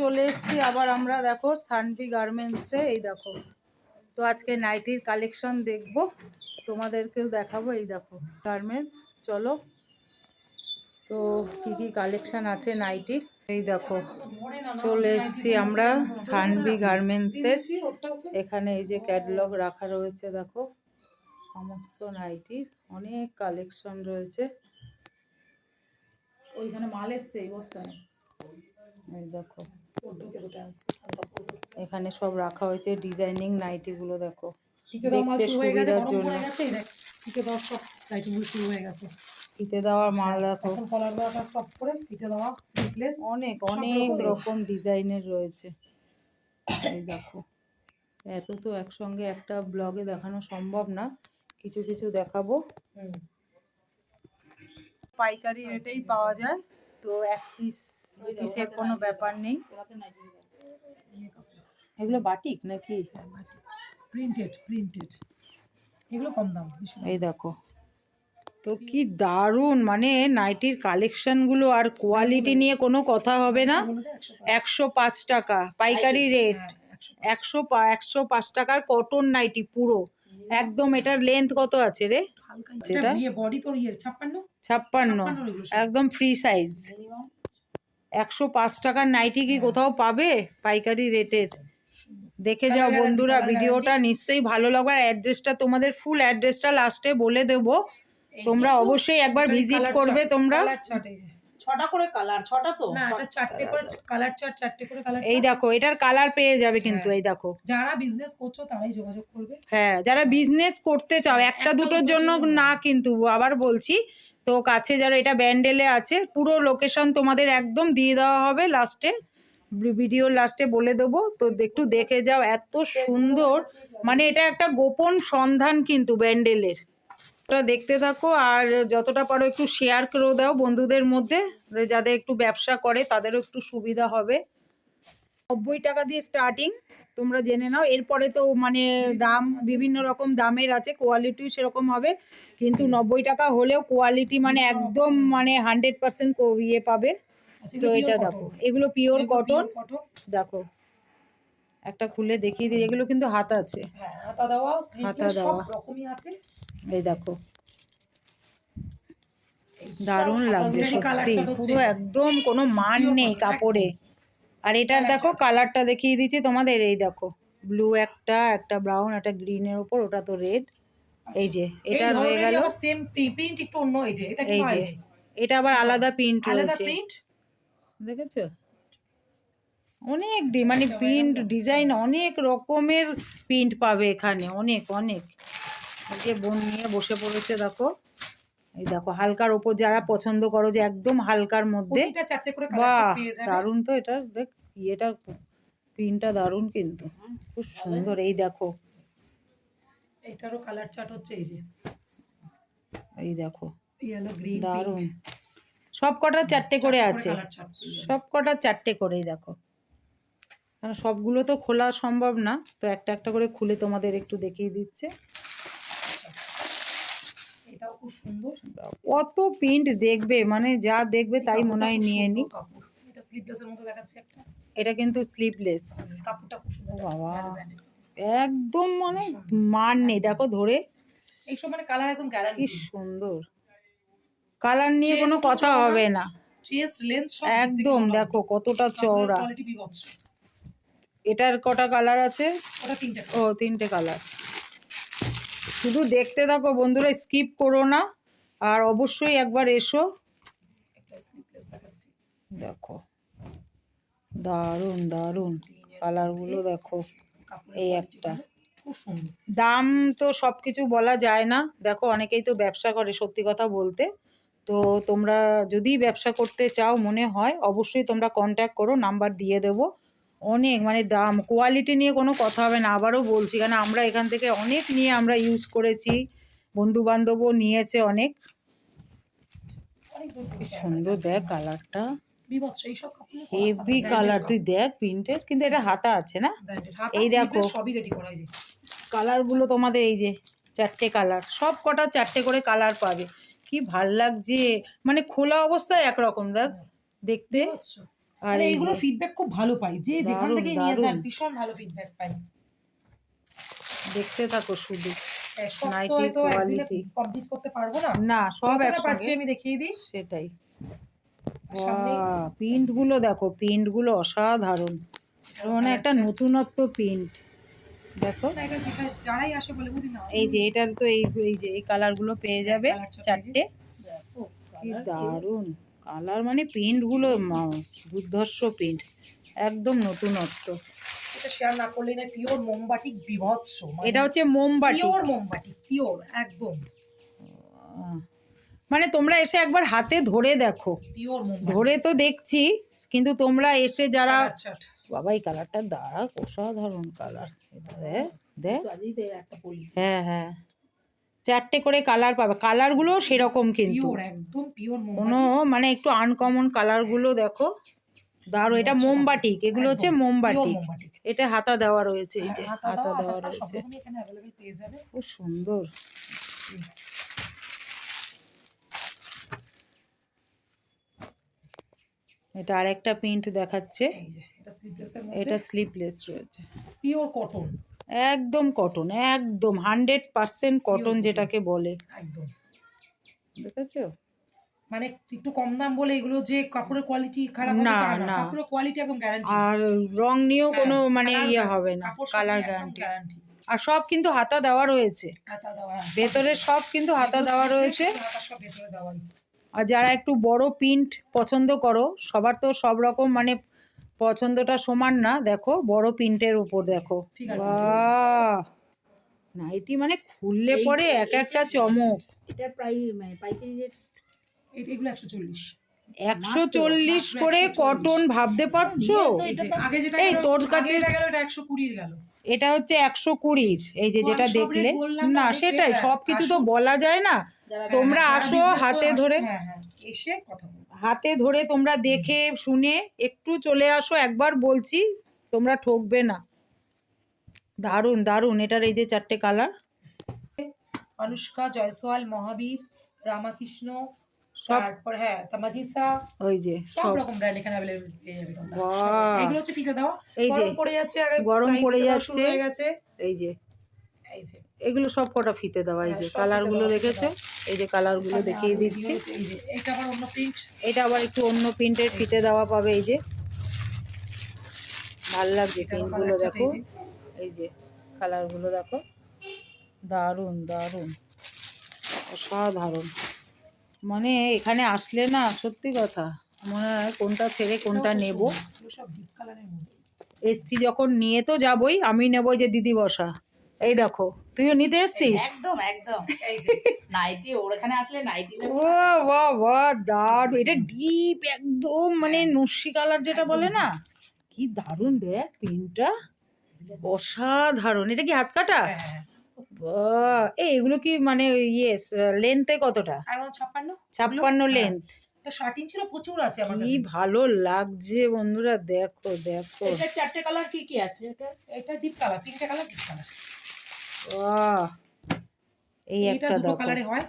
চলে এসেছি, আবার আমরা দেখো সানভি গার্মেন্টসে এই দেখো। তো আজকে নাইটির কালেকশন দেখব, তোমাদেরকেও দেখাবো, এই দেখো গার্মেন্টস চলো। তো কি কি কালেকশন আছে নাইটির এই দেখো, চলে এসেছি আমরা সানভি গার্মেন্টসের এখানে এই যে ক্যাটলগ রাখা রয়েছে, দেখো। সমস্ত নাইটির অনেক কালেকশন রয়েছে। ওইখানে মাল এসছে, এই বস্তায়। এই দেখো। এখানে সব রাখা হয়েছে ডিজাইনিং নাইটিগুলো দেখো। দেখতে সুবিধার জন্য। গেছে এই দেখ পিকে দেওয়া সব লাইটিংগুলো শুরু হয়ে গেছে। ফিতে দেওয়া মাল দেখো। কলার দেওয়া সব করে পিকে দেওয়া স্লিপলেস অনেক অনেক রকম ডিজাইনের রয়েছে। এই দেখো। এত তো একসঙ্গে একটা ব্লগে দেখানো সম্ভব না। কিছু কিছু দেখাবো। পাইকারি রেটেই পাওয়া যায়। তো এক পিস দুই পিসের কোনো ব্যাপার নেই। এগুলো বাটিক নাকি? প্রিন্টেড প্রিন্টেড এগুলো কম দাম এই দেখো। তো কি দারুণ মানে নাইটির কালেকশনগুলো আর কোয়ালিটি নিয়ে কোনো কথা হবে না। একশো পাঁচ। টাকা। পাইকারি রেট হ্যাঁ, একশো একশো পা- একশো পাঁচ টাকার কটন নাইটি পুরো। একদম এটার লেন্থ কত আছে রে? ইয়ে বডি তোর ইয়ে ছাপ্পান্ন? ছাপ্পান্ন। একদম ফ্রি সাইজ একশো পাঁচ টাকার নাইটি কি কোথাও পাবে? পাইকারি রেটের দেখে যাও বন্ধুরা ভিডিওটা নিশ্চয়ই ভালো লাগবে। আর অ্যাড্রেসটা তোমাদের ফুল অ্যাড্রেসটা লাস্টে বলে দেবো। তোমরা অবশ্যই একবার ভিজিট করবে তোমরা। এই যে। ছটা করে কালার ছটা তো? চারটে করে কালার চার্ট চারটে করে কালার এই দেখো এটার কালার পেয়ে যাবে কিন্তু এই দেখো। যারা বিজনেস করছ তারাই যোগাযোগ করবে। হ্যাঁ যারা বিজনেস করতে চাও একটা দুটোর জন্য না কিন্তু আবার বলছি তো কাছে যারা এটা ব্যান্ডেলে আছে, পুরো লোকেশন তোমাদের একদম দিয়ে দেওয়া হবে লাস্টে ভিডিও লাস্টে বলে দেবো। তো একটু দেখে যাও, এত সুন্দর। মানে এটা একটা গোপন সন্ধান কিন্তু ব্যান্ডেলের। ওটা দেখতে থাকো, আর যতটা পারো একটু শেয়ার করে দাও বন্ধুদের মধ্যে, যাদের একটু ব্যবসা করে, তাদেরও একটু সুবিধা হবে। নব্বই টাকা দিয়ে স্টার্টিং তোমরা জেনে নাও। এরপরে তো মানে দাম বিভিন্ন রকম দামের আছে কোয়ালিটিও সেরকম হবে। কিন্তু নব্বই টাকা হলেও কোয়ালিটি মানে একদম মানে হান্ড্রেড পার্সেন্ট ইয়ে পাবে। আচ্ছা, তো এটা দেখো এগুলো পিওর কটন দেখো একটা খুলে দেখিয়ে দিই এগুলো কিন্তু হাত আছে। হ্যাঁ হাতা দেওয়া হাতা দেওয়া। আছে। এই দেখো দারুণ লাগছে সত্যি। পুরো একদম কোনো মান নেই কাপড়ে। আর এটার দেখো কালারটা দেখিয়ে দিচ্ছি তোমাদের। এই দেখো ব্লু একটা একটা ব্রাউন একটা গ্রিনের উপর ওটা তো রেড এই যে এটা হয়ে গেল। সেম প্রিন্ট একটু অন্য এই যে এটা কি যে এটা আবার আলাদা প্রিন্ট আলাদা প্রিন্ট দেখেছ? অনেক ডি- মানে প্রিন্ট ডিজাইন অনেক রকমের প্রিন্ট পাবে এখানে অনেক অনেক। যে বোন নিয়ে বসে পড়েছে দেখো। এই দেখো হালকার ওপর যারা পছন্দ করো যে একদম হালকার মধ্যে। চারটে করে দারুণ তো এটা। দেখ ইয়েটা প্রিন্টটা দারুণ কিন্তু। খুব সুন্দর এই দেখো। এটারও কালার চার্ট হচ্ছে এই যে। এই দেখো। ইয়েলো গ্রিন দারুণ। সব কটা চারটে করে আছে। সব কটা চারটে করেই দেখো। কারণ সবগুলো তো খোলা সম্ভব না তো একটা একটা করে খুলে তোমাদের একটু দেখিয়ে দিচ্ছে। এটাও খুব সুন্দর। কত প্রিন্ট দেখবে মানে যা দেখবে তাই মনে হয় নিয়ে নি। এটা স্লিপলেসের মতো দেখাচ্ছে একটা। এটা কিন্তু স্লিপলেস কাপড়টা খুব সুন্দর বাবা। একদম মানে মান নেই দেখো ধরে। এইসব মানে কালার একদম কি সুন্দর। কালার নিয়ে কোনো কথা হবে না। চেস্ট লেন্থ সব একদম দেখো কতটা চওড়া। কোয়ালিটি বিভৎস। এটার কটা কালার আছে? ওটা তিনটে ও তিনটে কালার শুধু দেখতে থাকো বন্ধুরা স্কিপ করো না। আর অবশ্যই একবার এসো। দেখো। দারুণ দারুণ। কালারগুলো দেখো। এই একটা। সুন্দর। দাম তো সব কিছু বলা যায় না। দেখো অনেকেই তো ব্যবসা করে সত্যি কথা বলতে। তো তোমরা যদি ব্যবসা করতে চাও মনে হয় অবশ্যই তোমরা কন্ট্যাক্ট করো নাম্বার দিয়ে দেবো। অনেক মানে দাম কোয়ালিটি নিয়ে কোনো কথা হবে না আবারও বলছি কেন আমরা এখান থেকে অনেক নিয়ে আমরা ইউজ করেছি বন্ধু বান্ধবও নিয়েছে অনেক। সুন্দর দেখ কালারটা হেভি কালার তুই দেখ প্রিন্টের কিন্তু এটা হাতা আছে না? এই দেখো। কালারগুলো তোমাদের এই যে চারটে কালার সব কটা চারটে করে কালার পাবে। কি ভালো লাগছে। মানে খোলা অবস্থায় একরকম দেখ। দেখতে। আর আর এইগুলো ফিডব্যাক খুব ভালো পাই। যে যেখান থেকে নিয়ে যান ভীষণ ভালো ফিডব্যাক পাই। দেখতে থাকো শুধু। হ্যাঁ, সব তো Nike হয়তো একদিনে quality। কমপ্লিট করতে পারব না। না সব যতটা আমি দেখিয়ে দিই। সেটাই। প্রিন্টগুলো দেখো প্রিন্টগুলো অসাধারণ। মানে একটা নতুনত্ব প্রিন্ট দেখো। না, এটা যেটা যারাই আসে বলে না এই যে এটার তো এই এই যে এই কালারগুলো পেয়ে যাবে চারটে। দারুণ কালার মানে প্রিন্টগুলো মা- দুর্ধর্ষ প্রিন্ট একদম নতুনত্ব। এটা শেয়ার না করলে না পিওর মোমবাটিক বিভৎস এটা হচ্ছে মোমবাটি। পিওর মোমবাটিক পিওর একদম। মানে তোমরা এসে একবার হাতে ধরে দেখো। ধরে তো দেখছি কিন্তু তোমরা এসে যারা বাবা এই কালারটা দাঁড়া অসাধারণ কালার। হ্যাঁ হ্যাঁ। চারটে করে কালার পাবে। কালারগুলো সেরকম কিন্তু। একদম পিওর কোনো মানে একটু আনকমন কালারগুলো দেখো। দারুণ এটা মোমবাটিক এগুলো হচ্ছে মোমবাটিক এটা হাতা দেওয়া রয়েছে এই যে হ্যাঁ, হাতা দেওয়া রয়েছে। খুব সুন্দর। এটা আরেকটা প্রিন্ট দেখাচ্ছে। এটা স্লিপলেস রয়েছে। পিওর কটন একদম কটন একদম হান্ড্রেড পার্সেন্ট কটন যেটাকে বলে। একদম। দেখেছ? মানে একটু কম দাম বলে এগুলো যে কাপড়ের কোয়ালিটি খারাপ না, না। কাপড়ের কোয়ালিটি একদম গ্যারান্টি আর রং নিয়েও কোনো মানে ইয়ে হবে না কালার গ্যারান্টি আর সব কিন্তু হাতা দেওয়া রয়েছে। হ্যাঁ, ভেতরে সব কিন্তু হাতা দেওয়া রয়েছে। আর যারা একটু বড় প্রিন্ট পছন্দ করো সবার তো সব রকম মানে পছন্দটা সমান না দেখো বড় প্রিন্টের উপর দেখো। নাইটি মানে খুললে পরে এক একটা চমক। প্রায় মানে পাইকারি রেট? এগুলো একশো চল্লিশ। একশো চল্লিশ করে কটন ভাবতে পারছ? এই তোর কাছে- এটা একশো কুড়ির গেল। এটা হচ্ছে একশো কুড়ির এই যে যেটা দেখলে। না, সেটাই সব কিছু তো বলা যায় না। তোমরা আসো হাতে ধরে। হ্যাঁ হ্যাঁ এসে কথা হাতে ধরে তোমরা দেখে শুনে একটু চলে আসো একবার বলছি তোমরা ঠকবে না। দারুণ দারুণ এটার এই যে চারটে কালার অনুষ্কা জয়সওয়াল মহাবীর রামাকৃষ্ণ তারপর হ্যাঁ তামাজিসা ওই যে সব রকম ব্র্যান্ড এখানে অ্যাভেলেবল পেয়ে যাবে তোমরা। এগুলো হচ্ছে ফিতে দেওয়া। এই যে, গরম পড়ে যাচ্ছে গরম পড়ে যাচ্ছে। হয়ে গেছে। এই যে এই যে। এগুলো সব কটা ফিতে দেওয়া এই হ্যাঁ, যে কালারগুলো দেখেছ? এই যে কালারগুলো দেখিয়ে দিচ্ছি। এটা আবার অন্য প্রিন্ট এটা একটু অন্য প্রিন্টের ফিতে দেওয়া পাবে এই যে। ভালো লাগছে প্রিন্টগুলো দেখো। এই যে। কালারগুলো দেখো। দারুণ দারুণ। অসাধারণ। মানে এখানে আসলে না সত্যি কথা মনে হয় কোনটা ছেড়ে কোনটা নেব। এসছি যখন নিয়ে তো যাবই আমি নেব যে দিদি বসা। এই দেখো তুইও নিতে এসছিস? একদম একদম। এই যে নাইটি ওর এখানে আসলে নাইটি ও বাহ বাহ দারুণ। এটা ডিপ একদম মানে নস্যি কালার যেটা বলে না? কি দারুণ দেখ প্রিন্টটা অসাধারণ। এটা কি হাত কাটা? হ্যাঁ, হ্যাঁ, হ্যাঁ। বাহ এই এগুলো কি মানে ইয়েস লেন্থে কতটা? ছাপ্পান্ন? ছাপ্পান্ন। লেন্থ তো শার্ট ইঞ্চিরও প্রচুর আছে আমার কি ভালো লাগছে বন্ধুরা দেখো দেখো। এটা চারটে কালার কি কি আছে? এটা এটা ডিপ কালার তিনটে কালার ডিপ কালার বাহ এই একটা দুটো কালারে হয়।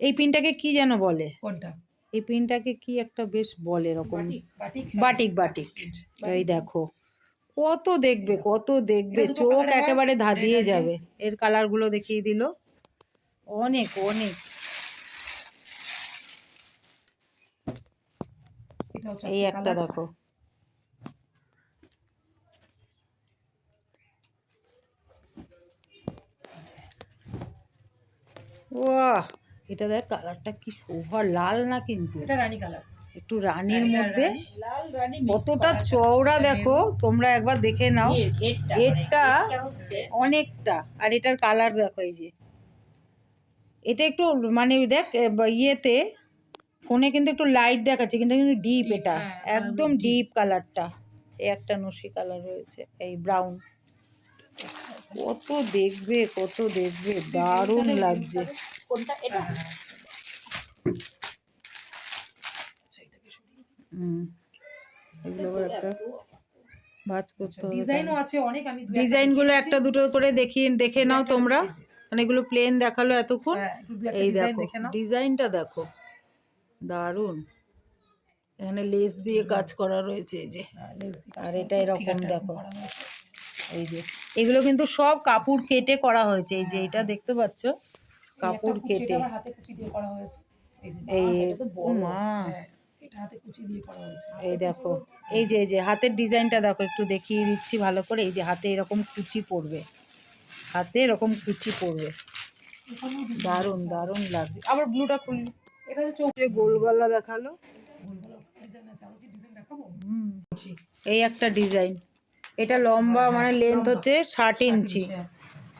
এই পিনটাকে কি যেন বলে? কোনটা? এই পিনটাকে কি একটা বেশ বলে এরকম। Batik batik. এই দেখো। কত দেখবে কত দেখবে। চোখ? একেবারে ধাঁধিয়ে যাবে। এর কালারগুলো দেখিয়ে দিল। অনেক অনেক। এই একটা দেখো। ওয়াহ এটা দেখ কালারটা কি শোভা লাল না কিন্তু? এটা রানী কালার একটু রানীর মধ্যে। কতটা চওড়া দেখো তোমরা একবার দেখে নাও। ঘেরটা ঘেরটা অনেকটা আর এটার কালার দেখো এই যে। এটা একটু মানে দেখ ইয়েতে ফোনে কিন্তু একটু লাইট দেখাচ্ছে কিন্তু কিন্তু ডিপ এটা। হ্যাঁ, একদম ডিপ কালারটা এই একটা নসি কালার রয়েছে এই ব্রাউন কত দেখবে কত দেখবে দারুণ লাগছে। কোনটা এটা? হুম এগুলো একটা ভাজ করতে হবে ডিজাইনও আছে অনেক আমি ডিজাইনগুলো একটা দুটো করে দেখিয়ে দেখে নাও তোমরা। মানে এগুলো প্লেন দেখাল এতক্ষণ। হ্যাঁ, এই দেখো ডিজাইনটা দেখো। দারুণ। এখানে লেস দিয়ে কাজ করা রয়েছে এই যে। হ্যাঁ, আর এটা এরকম দেখো। এই যে এগুলো কিন্তু সব কাপড় কেটে করা হয়েছে এই যে এটা দেখতে পাচ্ছ? কাপড় কেটে। হাতে কুচি দিয়ে করা হয়েছে। এই যে, এই। মা। হ্যাঁ, এই দেখো এই যে এই যে হাতের ডিজাইনটা দেখো একটু দেখিয়ে দিচ্ছি ভালো করে। এই যে হাতে এরকম কুচি পড়বে। হাতে এরকম কুচি পড়বে। দারুণ দারুণ লাগছে। আবার ব্লুটা খুললি। এটা হচ্ছে গোল গলা দেখাল। গোলগোলা হুম। এই একটা ডিজাইন। এটা লম্বা মানে লেন্থ হচ্ছে ষাট ইঞ্চি। হ্যাঁ,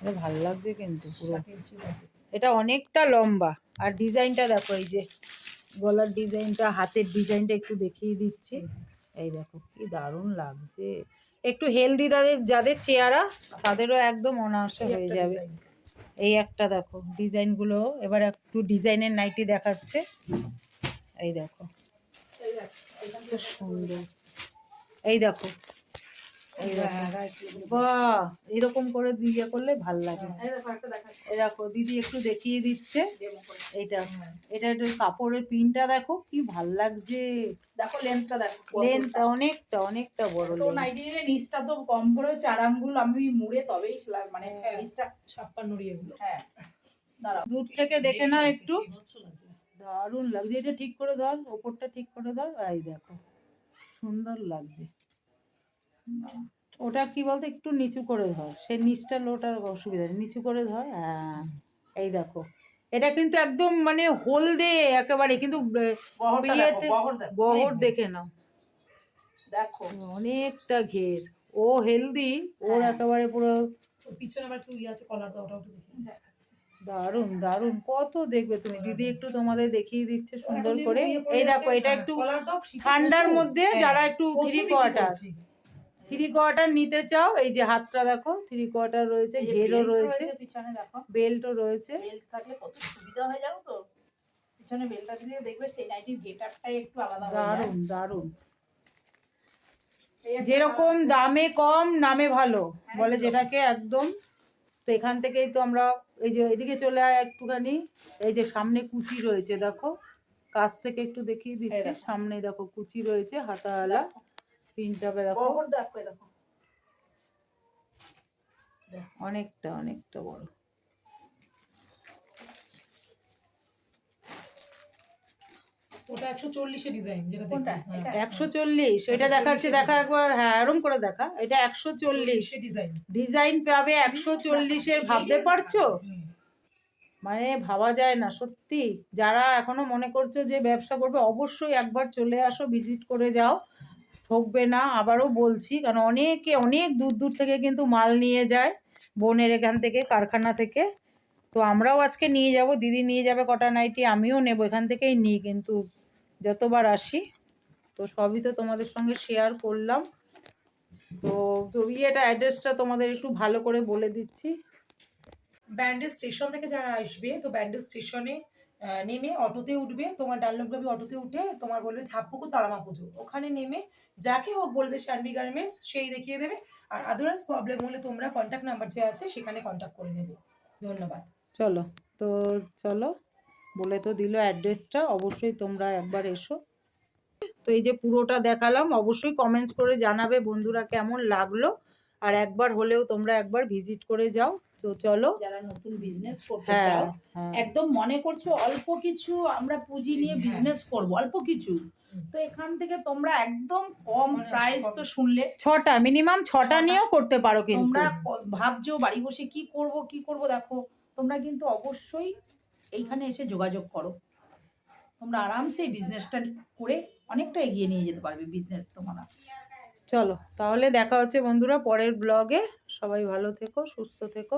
এটা ভালো লাগছে কিন্তু পুরো। এটা অনেকটা লম্বা। আর ডিজাইনটা দেখো এই যে গলার ডিজাইনটা হাতের ডিজাইনটা একটু দেখিয়ে দিচ্ছি। এই দেখো কি দারুণ লাগছে। একটু হেলদি তাদের যাদের চেহারা তাদেরও একদম অনায়াসে হয়ে যাবে। এই একটা দেখো ডিজাইনগুলো। এবার একটু ডিজাইনের নাইটি দেখাচ্ছে। এই দেখো। সুন্দর। এই দেখো বাহ এরকম করে দিয়ে করলে ভালো লাগে। দেখো, দিদি একটু দেখিয়ে দিচ্ছে। করে। এইটা এটা একটু কাপড়ের পিনটা দেখো কি ভালো লাগছে। দেখো লেন্থটা দেখো লেন্থটা অনেকটা অনেকটা বড় তো লেন্থ নাইটি নিচটা তো কম করে আঙ্গুল আমি মুড়ে তবেই মানে হ্যাঁ। নিচটা ছাপ্পান্নর এগুলো। হ্যাঁ। দূর থেকে দেখে নাও একটু। দারুণ লাগছে। এটা ঠিক করে ধর ওপরটা ঠিক করে ধর। এই দেখো সুন্দর লাগছে। ওটা কি বলতো একটু নিচু করে ধর। সে নিচটা লোটার অসুবিধা নেই। নিচু করে ধর হ্যাঁ। এই দেখো। এটা কিন্তু একদম মানে হলদে একেবারে কিন্তু বিয়েতে বহর দেখো, অনেক দেখে নাও। দেখো অনেকটা ঘের। ও হেলদি ওর একেবারে পুরো পিছনে আবার একটু ইয়ে আছে কলার দাও ওটাও একটু দেখি। দেখাচ্ছি। দারুণ দারুণ। কত দেখবে তুমি? দিদি একটু তোমাদের দেখিয়ে দিচ্ছে সুন্দর করে। ইয়ে এই দেখো এটা হ্যাঁ, একটু শীতে ঠান্ডার মধ্যে হ্যাঁ, যারা একটু থ্রি কোয়ার্টার করছি। থ্রি কোয়ার্টার নিতে চাও এই যে হাতটা দেখো থ্রি কোয়ার্টার রয়েছে ঘেরও রয়েছে পিছনে দেখো। বেল্টও রয়েছে। বেল্ট থাকলে কত সুবিধা হয় জানো তো? পিছনে বেলটা দিলে দেখবে সেই নাইটির গেটআপটাই একটু আলাদা হয়ে দারুণ দারুণ। যেরকম দামে কম নামে ভালো বলে যেটাকে একদম। তো এখান থেকেই তো আমরা এই যে এদিকে চলে আয় একটুখানি এই যে সামনে কুচি রয়েছে দেখো। কাছ থেকে একটু দেখিয়ে দিচ্ছি সামনে দেখো কুচি রয়েছে হাতাওয়ালা। দেখো। দেখো দেখো। অনেকটা অনেকটা বড়। ওটা একশো চল্লিশে ডিজাইন যেটা কোনটা? দেখবে, হ্যাঁ। এটা? একশো চল্লিশ। ওইটা দেখাচ্ছে দেখা একবার হ্যাঁ এরম করে দেখা। এটা একশো চল্লিশে। ডিজাইন। ডিজাইন পাবে একশো চল্লিশের ভাবতে পারছ? মানে ভাবা যায় না সত্যি। যারা এখনও মনে করছ যে ব্যবসা করবে অবশ্যই একবার চলে আসো ভিজিট করে যাও। ঠকবে না, আবারও বলছি, কারণ অনেকে, অনেক দূর দূর থেকে কিন্তু মাল নিয়ে যায়, বোনের এখান থেকে, কারখানা থেকে। তো আমরাও আজকে নিয়ে যাব, দিদি নিয়ে যাবে কটা নাইটি, আমিও নেব, এখান থেকেই নিই কিন্তু যতবার আসি। তো সবই তো তোমাদের সঙ্গে শেয়ার করলাম। তো ইয়েটা অ্যাড্রেসটা তোমাদের একটু ভালো করে বলে দিচ্ছি। ব্যান্ডেল স্টেশন থেকে যারা আসবে, তো ব্যান্ডেল স্টেশনে নেমে অটোতে উঠবে, তোমার ডাল্লভগাবি অটোতে উঠে তোমার বলবে ঝাপপুকুর তারামা পুজো। ওখানে নেমে যাকে হোক বলবে শানবি গার্মেন্টস সেই দেখিয়ে দেবে। আর আদারওয়াইজ প্রবলেম হলে তোমরা কন্ট্যাক্ট নাম্বার যে আছে সেখানে কন্ট্যাক্ট করে নেবে। ধন্যবাদ। চলো, তো চলো, বলে তো দিল অ্যাড্রেসটা অবশ্যই তোমরা একবার এসো। তো এই যে পুরোটা দেখালাম, অবশ্যই কমেন্টস করে জানাবে বন্ধুরা কেমন লাগল। আর একবার হলেও তোমরা একবার ভিজিট করে যাও। তো চলো। যারা নতুন বিজনেস করতে হ্যাঁ চাও হ্যাঁ। একদম মনে করছ অল্প কিছু আমরা পুঁজি নিয়ে হ্যাঁ। বিজনেস করব অল্প কিছু। তো এখান থেকে তোমরা একদম কম মানে প্রাইস তো শুনলে। ছটা মিনিমাম ছটা নিয়েও করতে পারো কিন্তু। তোমরা ভাবছ বাড়ি বসে কি করব কি করব দেখো। তোমরা কিন্তু অবশ্যই এইখানে এসে যোগাযোগ করো। তোমরা আরামসে বিজনেসটা করে অনেকটা এগিয়ে নিয়ে যেতে পারবে বিজনেস তোমরা। চলো তাহলে দেখা হচ্ছে বন্ধুরা পরের ব্লগে সবাই ভালো থেকো সুস্থ থেকো।